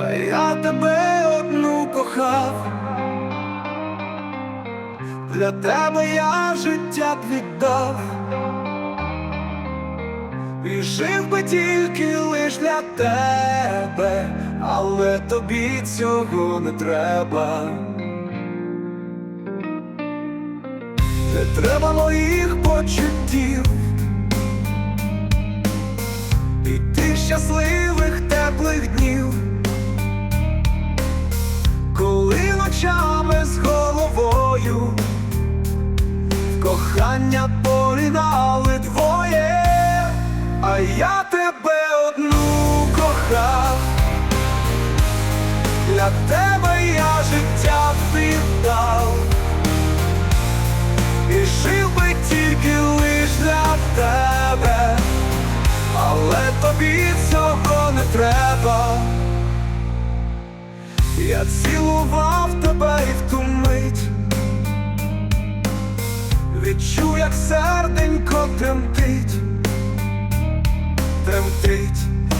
я тебе одну кохав, для тебе я життя б віддав, і жив би тільки лиш для тебе, але тобі цього не треба. Не треба моїх почуттів. І тих щасливих теплих днів, коли ночами з головою кохання поринали двоє, а я тебе одну кохав, для тебе я життя віддав. І жив би тільки лиш для тебе, але тобі цього не треба. Я цілував тебе і в ту мить. Відчув, як серденько тремтить, тремтить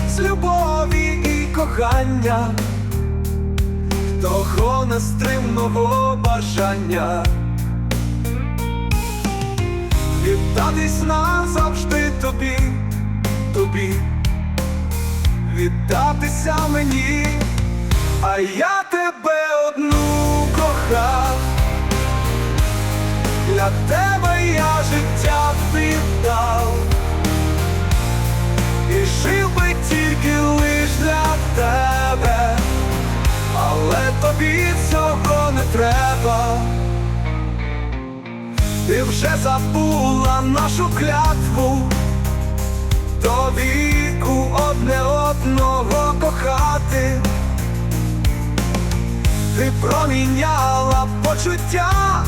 з любові і кохання, того нестримного бажання. Віддатись назавжди тобі, тобі, віддатися мені, а я тебе одну кохав, для тебе я життя віддав, і жив би тільки лиш для тебе, але тобі цього не треба. Ти вже забула нашу клятву. До віку одне одного кохати, ти проміняла почуття,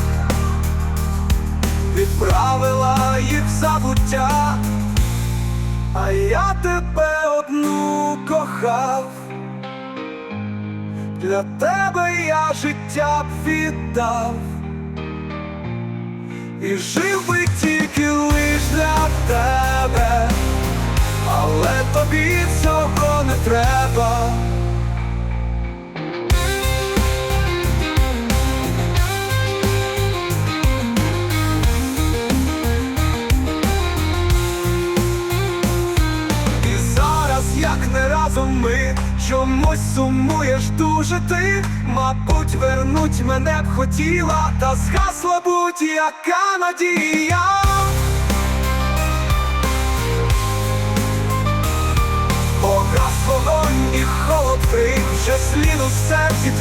відправила їх в забуття, а я тебе одну кохав, для тебе я життя б віддав. І жив би тільки лиш для тебе, але тобі цього не треба. Чомусь сумуєш дуже ти, мабуть, вернуть мене б хотіла, та згасла будь-яка надія. Погас вогонь і холод ти вже слід у серці